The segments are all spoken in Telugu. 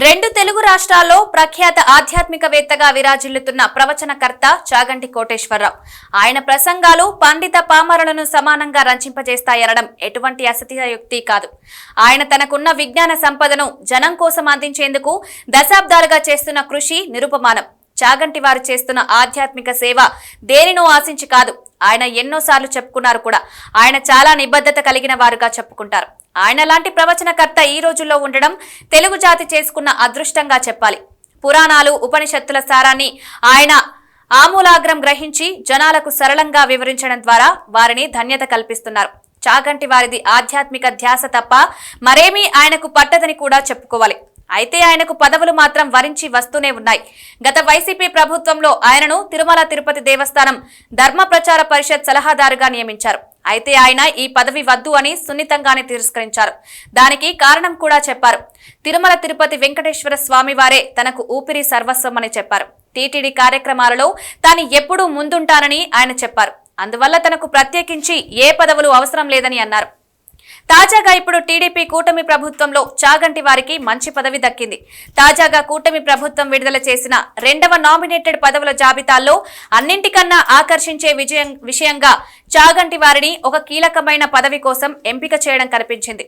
రెండు తెలుగు రాష్ట్రాల్లో ప్రఖ్యాత ఆధ్యాత్మికవేత్తగా విరాజిల్లుతున్న ప్రవచనకర్త చాగంటి కోటేశ్వరరావు. ఆయన ప్రసంగాలు పండిత పామరులను సమానంగా రంచింపజేస్తాయనడం ఎటువంటి అసత్యయుక్తి కాదు. ఆయన తనకున్న విజ్ఞాన సంపదను జనం కోసం అందించేందుకు దశాబ్దాలుగా చేస్తున్న కృషి నిరుపమానం. చాగంటి వారు చేస్తున్న ఆధ్యాత్మిక సేవ దేనినో ఆశించి కాదు ఆయన ఎన్నోసార్లు చెప్పుకున్నారు కూడా. ఆయన చాలా నిబద్ధత కలిగిన వారుగా చెప్పుకుంటారు. ఆయన లాంటి ప్రవచనకర్త ఈ రోజుల్లో ఉండడం తెలుగు జాతి చేసుకున్న అదృష్టంగా చెప్పాలి. పురాణాలు ఉపనిషత్తుల సారాన్ని ఆయన ఆమూలాగ్రం గ్రహించి జనాలకు సరళంగా వివరించడం ద్వారా వారిని ధన్యత కల్పిస్తున్నారు. చాగంటి వారిది ఆధ్యాత్మిక ధ్యాస తప్ప మరేమీ ఆయనకు పట్టదని కూడా చెప్పుకోవాలి. అయితే ఆయనకు పదవులు మాత్రం వరించి వస్తూనే ఉన్నాయి. గత వైసీపీ ప్రభుత్వంలో ఆయనను తిరుమల తిరుపతి దేవస్థానం ధర్మ ప్రచార పరిషత్ సలహాదారుగా నియమించారు. అయితే ఆయన ఈ పదవి వద్దు అని సున్నితంగానే తిరస్కరించారు. దానికి కారణం కూడా చెప్పారు. తిరుమల తిరుపతి వెంకటేశ్వర స్వామి వారే తనకు ఊపిరి సర్వస్వం అని చెప్పారు. టీటీడీ కార్యక్రమాలలో తాను ఎప్పుడూ ముందుంటానని ఆయన చెప్పారు. అందువల్ల తనకు ప్రత్యేకించి ఏ పదవులు అవసరం లేదని అన్నారు. తాజాగా ఇప్పుడు టీడీపీ కూటమి ప్రభుత్వంలో చాగంటి వారికి మంచి పదవి దక్కింది. తాజాగా కూటమి ప్రభుత్వం విడుదల చేసిన రెండవ నామినేటెడ్ పదవుల జాబితాల్లో అన్నింటికన్నా ఆకర్షించే విజయం విషయంగా చాగంటి వారిని ఒక కీలకమైన పదవి కోసం ఎంపిక చేయడం కనిపించింది.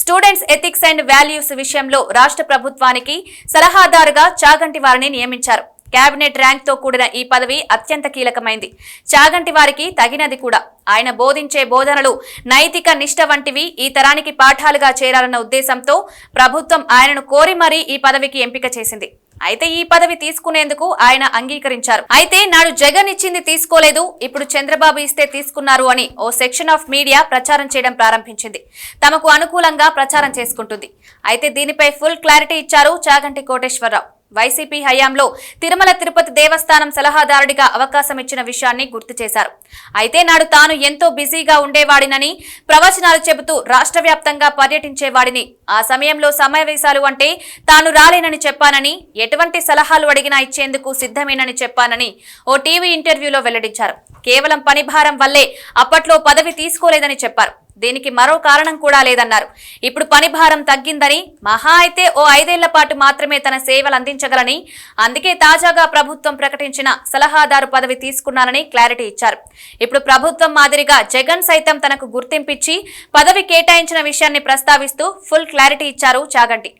స్టూడెంట్స్ ఎథిక్స్ అండ్ వాల్యూస్ విషయంలో రాష్ట్ర ప్రభుత్వానికి సలహాదారుగా చాగంటి వారిని నియమించారు. కేబినెట్ ర్యాంక్తో కూడిన ఈ పదవి అత్యంత కీలకమైంది. చాగంటి వారికి తగినది కూడా. ఆయన బోధించే బోధనలు నైతిక నిష్ట వంటివి. ఈ తరానికి పాఠాలుగా చేరాలన్న ఉద్దేశంతో ప్రభుత్వం ఆయనను కోరి మరీ ఈ పదవికి ఎంపిక చేసింది. అయితే ఈ పదవి తీసుకునేందుకు ఆయన అంగీకరించారు. అయితే నాడు జగన్ ఇచ్చింది తీసుకోలేదు. ఇప్పుడు చంద్రబాబు ఇస్తే తీసుకున్నారు అని ఓ సెక్షన్ ఆఫ్ మీడియా ప్రచారం చేయడం ప్రారంభించింది. తమకు అనుకూలంగా ప్రచారం చేసుకుంటుంది. అయితే దీనిపై ఫుల్ క్లారిటీ ఇచ్చారు చాగంటి కోటేశ్వరరావు. వైసీపీ హయాంలో తిరుమల తిరుపతి దేవస్థానం సలహాదారుడిగా అవకాశం ఇచ్చిన విషయాన్ని గుర్తు చేశారు. అయితే నాడు తాను ఎంతో బిజీగా ఉండేవాడినని ప్రవచనాలు చెబుతూ రాష్ట్ర వ్యాప్తంగా పర్యటించేవాడిని. ఆ సమయంలో సమావేశాలు అంటే తాను రాలేనని చెప్పానని ఎటువంటి సలహాలు అడిగినా ఇచ్చేందుకు సిద్ధమేనని చెప్పానని ఓ టీవీ ఇంటర్వ్యూలో వెల్లడించారు. కేవలం పని భారం వల్లే అప్పట్లో పదవి తీసుకోలేదని చెప్పారు. దీనికి మరో కారణం కూడా లేదన్నారు. ఇప్పుడు పని భారం తగ్గిందని మహా అయితే ఓ ఐదేళ్ళ పాటు మాత్రమే తన సేవలు అందించగలని అందుకే తాజాగా ప్రభుత్వం ప్రకటించిన సలహాదారు పదవి తీసుకున్నానని క్లారిటీ ఇచ్చారు. ఇప్పుడు ప్రభుత్వం మాదిరిగా జగన్ సైతం తనకు గుర్తింపిచ్చి పదవి కేటాయించిన విషయాన్ని ప్రస్తావిస్తూ ఫుల్ క్లారిటీ ఇచ్చారు చాగంటి.